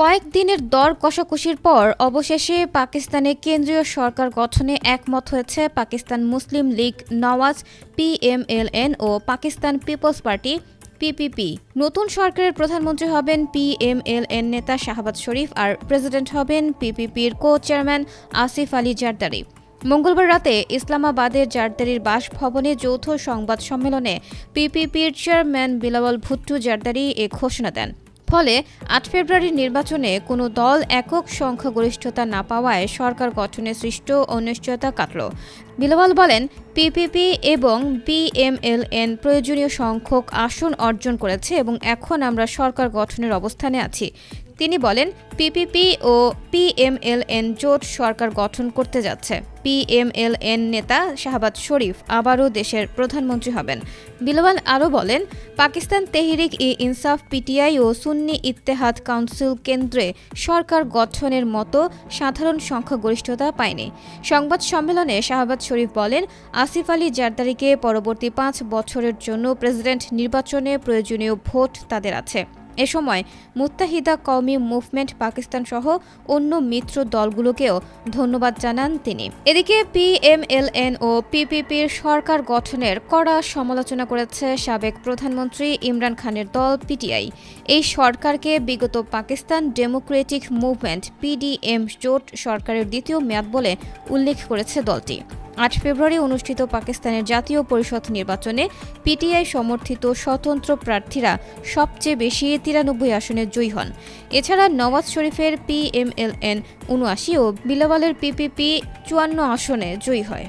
কয়েকদিনের দর কষাকষির পর অবশেষে পাকিস্তানে কেন্দ্রীয় সরকার গঠনে একমত হয়েছে Pakistan Muslim league, Nawaz PMLN ও পাকিস্তান পিপলস পার্টি পিপিপি নতুন সরকারের প্রধানমন্ত্রী হবেন পিএমএলএন নেতা শাহবাজ শরীফ আর প্রেসিডেন্ট হবেন পিপিপির কো চেয়ারম্যান আসিফ আলী জারদারি। মঙ্গলবার রাতে ইসলামাবাদের জারদারির বাসভবনে যৌথ সংবাদ সম্মেলনে পিপিপির চেয়ারম্যান বিলাওয়াল ভুট্টু জারদারি এ ঘোষণা দেন। ফলে আট ফেব্রুয়ারির নির্বাচনে কোনো দল একক সংখ্যাগরিষ্ঠতা না পাওয়ায় সরকার গঠনে সৃষ্ট অনিশ্চয়তা কাটল। বিলওয়াল বলেন পিপিপি এবং বিএমএলএন প্রয়োজনীয় সংখ্যক আসন অর্জন করেছে এবং এখন আমরা সরকার গঠনের অবস্থানে আছি। তিনি বলেন, পিপিপি ও পিএমএলএন জোট সরকার গঠন করতে যাচ্ছে। পিএমএলএন নেতা শাহবাজ শরীফ আবারও দেশের প্রধানমন্ত্রী হবেন। বিলওয়াল আরও বলেন, পাকিস্তান তেহরিক ই ইনসাফ পিটিআই ও সুন্নি ইত্তেহাদ কাউন্সিল কেন্দ্রে সরকার গঠনের মতো সাধারণ সংখ্যাগরিষ্ঠতা পায়নি। সংবাদ সম্মেলনে শাহবাজ শরীফ বলেন, আসিফ আলী জারদারিকে পরবর্তী পাঁচ বছরের জন্য প্রেসিডেন্ট নির্বাচনে প্রয়োজনীয় ভোট তাদের আছে। এ সময় মুত্তাহিদা কওমি মুভমেন্ট পাকিস্তান সহ অন্য মিত্র দলগুলোকেও ধন্যবাদ জানান তিনি। এদিকে পিএমএলএন ও পিপিপির সরকার গঠনের কড়া সমালোচনা করেছে সাবেক প্রধানমন্ত্রী ইমরান খানের দল পিটিআই এই সরকারকে বিগত পাকিস্তান ডেমোক্রেটিক মুভমেন্ট পিডিএম জোট সরকারের দ্বিতীয় মেয়াদ বলে উল্লেখ করেছে দলটি। আট ফেব্রুয়ারি অনুষ্ঠিত পাকিস্তানের জাতীয় পরিষদ নির্বাচনে পিটিআই সমর্থিত স্বতন্ত্র প্রার্থীরা সবচেয়ে বেশি তিরানব্বই আসনে জয়ী হন। এছাড়া নওয়াজ শরীফের পিএমএলএন উনআশি ও বিলাওয়ালের পিপিপি চুয়ান্ন আসনে জয়ী হয়।